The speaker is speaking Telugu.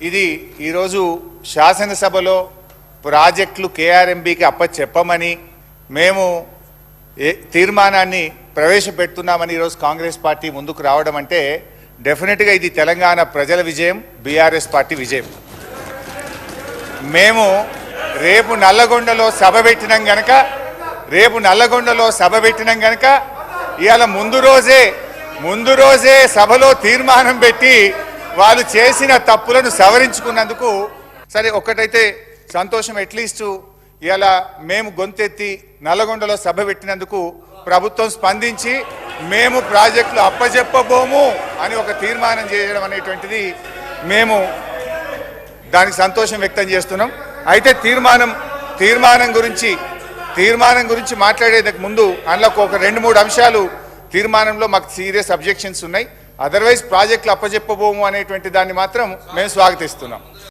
ఇది ఈరోజు శాసనసభలో ప్రాజెక్టులు కేఆర్ఎంబికి అప్పచెప్పమని మేము ఏ తీర్మానాన్ని ప్రవేశపెడుతున్నామని ఈరోజు కాంగ్రెస్ పార్టీ ముందుకు రావడం అంటే డెఫినెట్గా ఇది తెలంగాణ ప్రజల విజయం బీఆర్ఎస్ పార్టీ విజయం. మేము రేపు నల్లగొండలో సభ పెట్టినాం గనక రేపు నల్లగొండలో సభ పెట్టినాం గనక ఇవాళ ముందు రోజే ముందు రోజే సభలో తీర్మానం పెట్టి వాళ్ళు చేసిన తప్పులను సవరించుకున్నందుకు సరే ఒక్కటైతే సంతోషం అట్లీస్ట్ ఇలా మేము గొంతెత్తి నల్లగొండలో సభ పెట్టినందుకు ప్రభుత్వం స్పందించి మేము ప్రాజెక్టులు అప్పజెప్పబోము అని ఒక తీర్మానం చేయడం అనేటువంటిది మేము దానికి సంతోషం వ్యక్తం చేస్తున్నాం. అయితే తీర్మానం తీర్మానం గురించి తీర్మానం గురించి మాట్లాడేందుకు ముందు అందులో ఒక రెండు మూడు అంశాలు తీర్మానంలో మాకు సీరియస్ అబ్జెక్షన్స్ ఉన్నాయి. అదర్వైజ్ ప్రాజెక్టులు అప్పజెప్పబోము అనేటువంటి దాన్ని మాత్రం మేము స్వాగతిస్తున్నాం.